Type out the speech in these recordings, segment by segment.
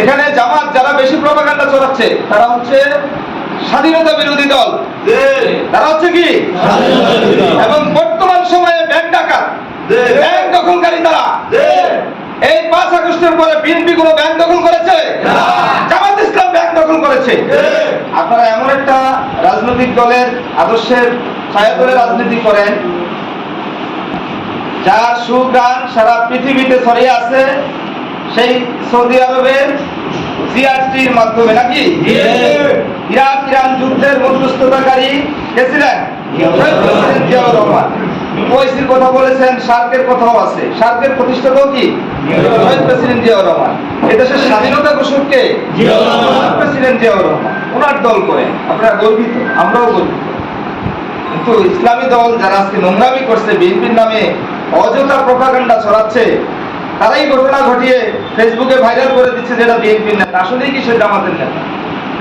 এখানে জামাত যারা বেশি প্রপাগান্ডা চড়াচ্ছে তারা হচ্ছে স্বাধীনতা বিরোধী দল। তারা হচ্ছে কি? এবং বর্তমান সময়ে ব্যাংক ডাকাত। ব্যাংক দখলকারী তারা। এই পাঁচ আগস্টের পরে বিএনপি কোনো ব্যাংক দখল করেছে? জামাত ইসলাম ব্যাংক দখল করেছে। আপনারা এমন একটা রাজনৈতিক দলের আদর্শের ছায়া ধরে রাজনীতি করেন যার সুগান সারা পৃথিবীতে ছড়িয়ে আছে। সেই সৌদি আরবের জিআরটির মাধ্যমে নাকি? ইরাক ইরান যুদ্ধের মধ্যস্থতাকারী কে ছিলেন জিয়াউর রহমান। ওয়াইসির কথা বলেছেন সার্কের কথাও আছে। সার্কের প্রতিষ্ঠাতাও কি? প্রেসিডেন্ট জিয়াউর রহমান। এদেশের স্বাধীনতা ঘোষককে প্রেসিডেন্ট জিয়াউর রহমান। ওনার দল করে। আপনারা গর্বিত, আমরাও গর্বিত। কিন্তু ইসলামী দল যারা আজকে নোংরামি করছে, বিএনপির নামে অযথা প্রপাগান্ডা ছড়াচ্ছে তারাই ঘটনা ঘটিয়ে ফেসবুকে ভাইরাল করে দিচ্ছে যেটা বিএনপির নেতা। আসলেই কি সে জামাতের নেতা?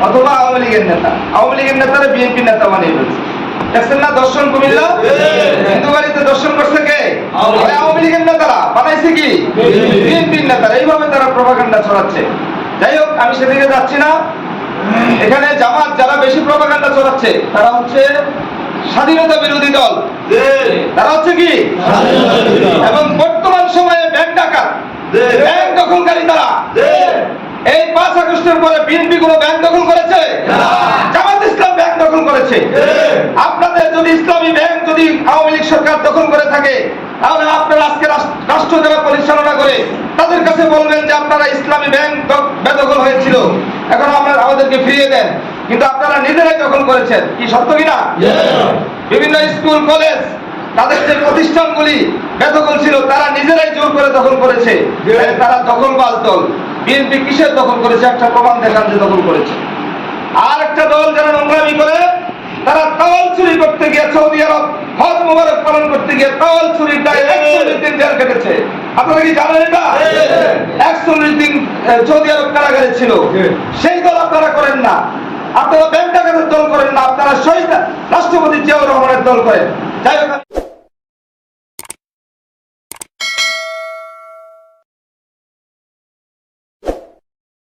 অথবা আওয়ামী লীগের নেতা? আওয়ামী লীগের নেতারা বিএনপির নেতা বানিয়ে ফেলছে। দেখছেন না দর্শন কুমিল্লা? হিন্দু বাড়িতে দর্শন করছে কে? আওয়ামী লীগের নেতারা বানাইছে কি? বিএনপির নেতারা। এইভাবে তারা ছড়াচ্ছে। যাই হোক আমি সেদিকে যাচ্ছি না। এখানে জামাত যারা বেশি ছড়াচ্ছে তারা হচ্ছে স্বাধীনতা বিরোধী দল। তারা হচ্ছে কি এবং বর্তমান সময়ে ব্যাংক ডাকাত ব্যাংক দখলকারী তারা এই পাঁচ আগস্টের পরে বিএনপি কোনো ব্যাংক দখল করেছে? জামাত ইসলাম ব্যাংক দখল করেছে। আপনাদের যদি ইসলামী ব্যাংক যদি আওয়ামী লীগ সরকার দখল করে থাকে তাহলে আপনারা আজকে রাষ্ট্র যারা পরিচালনা করে তাদের কাছে বলবেন যে আপনারা ইসলামী ব্যাংক বেদখল হয়েছিল। এখন আপনারা আমাদেরকে ফিরিয়ে দেন। কিন্তু আপনারা নিজেরাই দখল করেছেন। কি সত্য কিনা? বিভিন্ন স্কুল কলেজ তাদের যে প্রতিষ্ঠানগুলি বেদখল ছিল তারা নিজেরাই জোর করে দখল করেছে। তারা দখলবাজ দল। বিএনপি কিসের দখল করেছে? একটা প্রমাণ দেখান যে দখল করেছে। আর একটা দল যারা নোংরামি করে তারা তাওয়াল চুরি করতে গিয়ে সৌদি আরব হজ মোবারক পালন করতে গিয়ে তাওয়াল দায় একচল্লিশ দিন জেল কেটেছে। আপনারা কি জানেন এটা? একচল্লিশ দিন সৌদি আরব কারাগারে ছিল। সেই দল আপনারা করেন না। আপনারা ব্যাংক ডাকাতের দল করেন না। আপনারা শহীদ রাষ্ট্রপতি জিয়াউর রহমানের দল করেন। যাই হোক